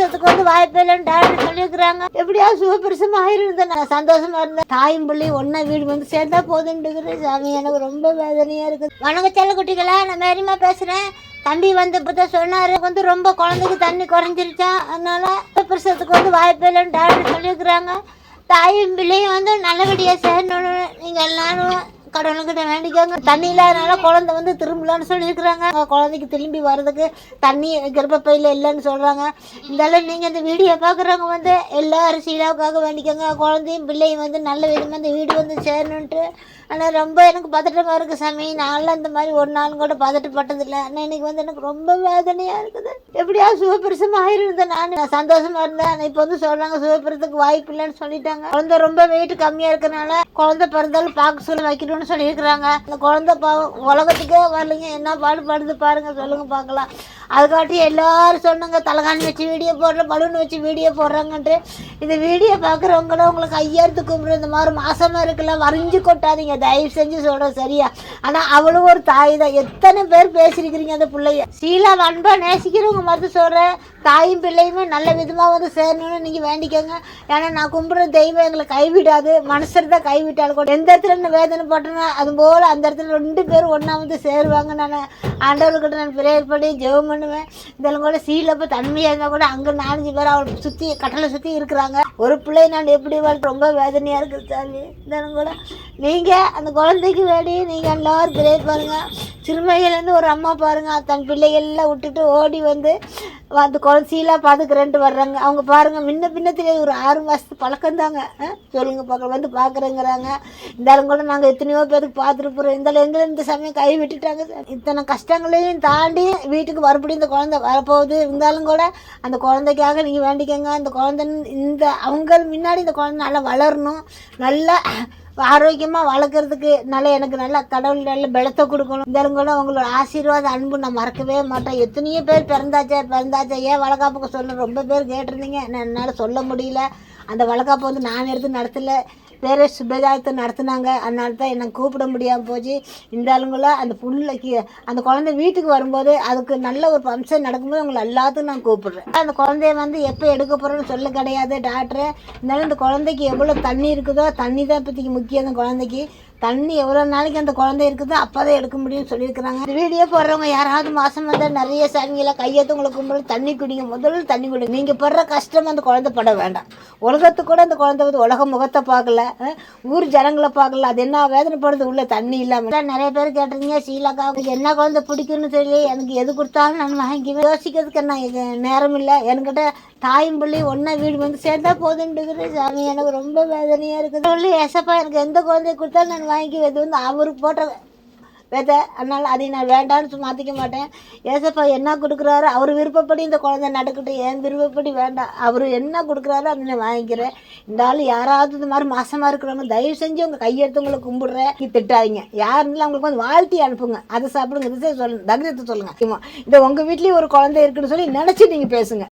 வருஷத்துக்கு வந்து வாய்ப்பே இல்லைன்னு டாக்டர் சொல்லியிருக்கிறாங்க. எப்படியா சுகப்பிரசவம் ஆயிருந்தேன் நான் சந்தோஷமா இருந்தேன். தாயும் பிள்ளை ஒன்னா வீடு வந்து சேர்ந்தா போதுன்றது சாமி. எனக்கு ரொம்ப வேதனையா இருக்குது. வணக்க செல்ல குட்டிகளா நான் மேரிமா பேசுறேன். தம்பி வந்து இப்பதான் சொன்னாரு. வந்து ரொம்ப குழந்தைக்கு தண்ணி குறைஞ்சிருச்சா. அதனால சுகப்பிரசவத்துக்கு வந்து வாய்ப்பே இல்லைன்னு டாக்டர் சொல்லியிருக்கிறாங்க. தாயும் பிள்ளையும் வந்து நல்லபடியா சேரணும்னு நீங்க எல்லாரும் கடவுள்கிட்ட வேண்டிக்கோங்க. தண்ணி இல்லாதனால குழந்தை வந்து திரும்பலான்னு சொல்லியிருக்கிறாங்க. குழந்தைக்கு திரும்பி வர்றதுக்கு தண்ணி கர்ப்பப்பையில் இல்லைன்னு சொல்கிறாங்க இருந்தாலும் நீங்கள் இந்த வீடியோ பார்க்குறவங்க வந்து எல்லா சீலாவுக்காக வேண்டிக்கோங்க. குழந்தையும் பிள்ளையும் வந்து நல்ல விதமாக இந்த வீடு வந்து சேரணுன்ட்டு ஆனால் ரொம்ப எனக்கு பதட்டமாக இருக்குது சாமி. நான்லாம் இந்த மாதிரி ஒரு நாள் கூட பதட்டப்பட்டதில்லை. ஆனால் இன்னைக்கு வந்து எனக்கு ரொம்ப வேதனையாக இருக்குது. எப்படியா சுகப்பிரசமாக ஆயிருந்தேன் நான். நான் சந்தோஷமாக இருந்தேன். ஆனால் இப்போ வந்து சொல்கிறாங்க சுகப்பிரத்துக்கு வாய்ப்பு இல்லைன்னு சொல்லிட்டாங்க. குழந்தை ரொம்ப வெயிட் கம்மியாக இருக்கனால குழந்தை பிறந்தாலும் பார்க்க சொல்ல வைக்கணும்னு சொல்லியிருக்கிறாங்க. அந்த குழந்தை பாவம் உலகத்துக்கே வரலைங்க. என்ன பாடுபடுது பாருங்கள் சொல்லுங்கள் பார்க்கலாம். அதுக்காட்டி எல்லாரும் சொன்னாங்க தலகாணி வச்சு வீடியோ போடுற பலூன் வச்சு வீடியோ போடுறாங்கன்ட்டு. இந்த வீடியோ பார்க்குறவங்கள உங்களுக்கு ஐயாயிரத்து கும்பிட்ற இந்த மாதிரி மாசமாக இருக்குல்ல வரைஞ்சு கொட்டாதீங்க. தயவு செஞ்சு சொல்கிறேன் சரியா? ஆனால் அவளும் ஒரு தாய் தான் எத்தனை பேர் பேசியிருக்கிறீங்க அந்த பிள்ளைய? சீலா அன்பாக நேசிக்கிறவங்க மறுத்து சொல்கிறேன் தாயும் பிள்ளையுமே நல்ல விதமாக வந்து சேரணும்னு நீங்கள் வேண்டிக்கோங்க. ஏன்னா நான் கும்பிட்ற தெய்வம் எங்களை கைவிடாது. மனசர் தான் கைவிட்டாலும் கூட எந்த இடத்துல நான் வேதனை போட்டேன்னா அது போல் அந்த இடத்துல ரெண்டு பேரும் ஒன்றா வந்து சேருவாங்க நான் ஆண்டவர்கிட்ட நான் ப்ரேயர் பண்ணி ஜெபம் பண்ணுவேன். இதெல்லாம் கூட சீலப்போ தன்மையாக இருந்தால் கூட அங்கே நாலஞ்சு பேர் அவளை சுற்றி கட்டளை சுற்றி இருக்கிறாங்க. ஒரு பிள்ளை நான் எப்படி வாழ்க்கை? ரொம்ப வேதனையாக இருக்குது சாமி. இதெல்லாம் கூட நீங்கள் அந்த குழந்தைக்கு வேண்டி நீங்கள் எல்லோரும் ப்ரேயர் பாருங்கள் சிறுமையிலேருந்து ஒரு அம்மா பாருங்கள் தன் பிள்ளைகள்லாம் விட்டுட்டு ஓடி வந்து அந்த குழந்தை பார்த்துக்கிறேன்ட்டு வர்றாங்க. அவங்க பாருங்கள் முன்ன பின்னத்திலே ஒரு ஆறு மாதத்து பழக்கம்தாங்க. சொல்லுங்க பார்க்க வந்து பார்க்குறேங்கிறாங்க இருந்தாலும் கூட நாங்கள் எத்தனையோ பேருக்கு பார்த்துட்டு போகிறோம் இருந்தாலும் எங்களை இந்த சமயம் கை விட்டுட்டாங்க. சார் இத்தனை கஷ்டங்களையும் தாண்டி வீட்டுக்கு மறுபடியும் இந்த குழந்தை வரப்போகுது. இருந்தாலும் கூட அந்த குழந்தைக்காக நீங்கள் வேண்டிக்கங்க. அந்த குழந்தை இந்த அவங்க முன்னாடி இந்த குழந்தை நல்லா வளரணும். நல்லா ஆரோக்கியமாக வளர்க்குறதுக்கு நல்ல எனக்கு நல்லா கடவுள் நல்ல பலத்தை கொடுக்கணும். இருந்தாலும் கூட உங்களோட ஆசீர்வாத அன்பு நான் மறக்கவே மாட்டேன். எத்தனையோ பேர் பிறந்தாச்சே பிறந்தாச்சே? ஏன் வளர்க்காப்புக்கு சொல்ல ரொம்ப பேர் கேட்டிருந்தீங்க? நான் என்னால் சொல்ல முடியல. அந்த வளர்க்காப்பு வந்து நான் எடுத்து நடத்தலை. வேற சுபதாயத்தை நடத்துனாங்க. அதனால தான் என்னை கூப்பிட முடியாமல் போச்சு. இந்த ஆளுங்கள அந்த புள்ளைக்கு அந்த குழந்தை வீட்டுக்கு வரும்போது அதுக்கு நல்ல ஒரு ஃபங்க்ஷன் நடக்கும்போது உங்களை எல்லாத்துக்கும் நான் கூப்பிடுறேன். அந்த குழந்தைய வந்து எப்போ எடுக்க போகிறோன்னு சொல்ல கிடையாது டாக்டரு இருந்தாலும் இந்த குழந்தைக்கு எவ்வளோ தண்ணி இருக்குதோ தண்ணி தான் இப்போதைக்கு முக்கியம் அந்த குழந்தைக்கு. தண்ணி எவ்வளோ நாளைக்கு அந்த குழந்தை இருக்குதோ அப்போ தான் எடுக்க முடியும்னு சொல்லியிருக்கிறாங்க. இந்த வீடியோ போடுறவங்க யாராவது மாதம் வந்தால் நிறைய சாமிகளை கையெழுத்து உங்களை கும்பிடு தண்ணி குடிங்க முதல்ல தண்ணி குடிங்க. நீங்கள் படுற கஷ்டம் அந்த குழந்தை பட வேண்டாம். உலகத்துக்கு கூட அந்த குழந்தை வந்து உலக முகத்தை பார்க்கல ஊர் ஜனங்களை பார்க்கல. அது என்ன வேதனைப்படுது? உள்ள தண்ணி இல்லாமல் நிறைய பேர் கேட்டிருக்கீங்க சீலாக்கா என்ன குழந்தை பிடிக்கும்னு சொல்லி எனக்கு எது கொடுத்தாலும் நான் வாங்கிக்குவேன். யோசிக்கிறதுக்கு என்ன நேரம் இல்லை. என்கிட்ட தாயும் பிள்ளை ஒன்றா வீடு வந்து சேர்ந்தா போதுன்றது சாமி எனக்கு ரொம்ப வேதனையாக இருக்குது. சொல்லி ஏசப்பா எனக்கு எந்த குழந்தைய கொடுத்தாலும் நான் வாங்கி இது வந்து அவருக்கு போட்ட விதை. அதனால் அதை நான் வேண்டாம்னு மாற்றிக்க மாட்டேன். ஏசப்பா என்ன கொடுக்குறாரு அவர் விருப்பப்படி இந்த குழந்தை நடக்கட்டும். என் விருப்பப்படி வேண்டாம். அவர் என்ன கொடுக்குறாரோ அதை நான் வாங்கிக்கிறேன். இந்த ஆள் யாராவது இந்த மாதிரி மாசமாக இருக்கிறவங்க தயவு செஞ்சு உங்கள் கையெழுத்துங்களை கும்பிடுறேன். நீ திட்டாதீங்க. யாருன்னு அவங்களுக்கு வந்து வாழ்த்தி அனுப்புங்க. அதை சாப்பிடுங்க இதை சொல்லுங்க தகுதத்தை சொல்லுங்க. இந்த உங்கள் வீட்லேயும் ஒரு குழந்தை இருக்குன்னு சொல்லி நினச்சி நீங்கள் பேசுங்க.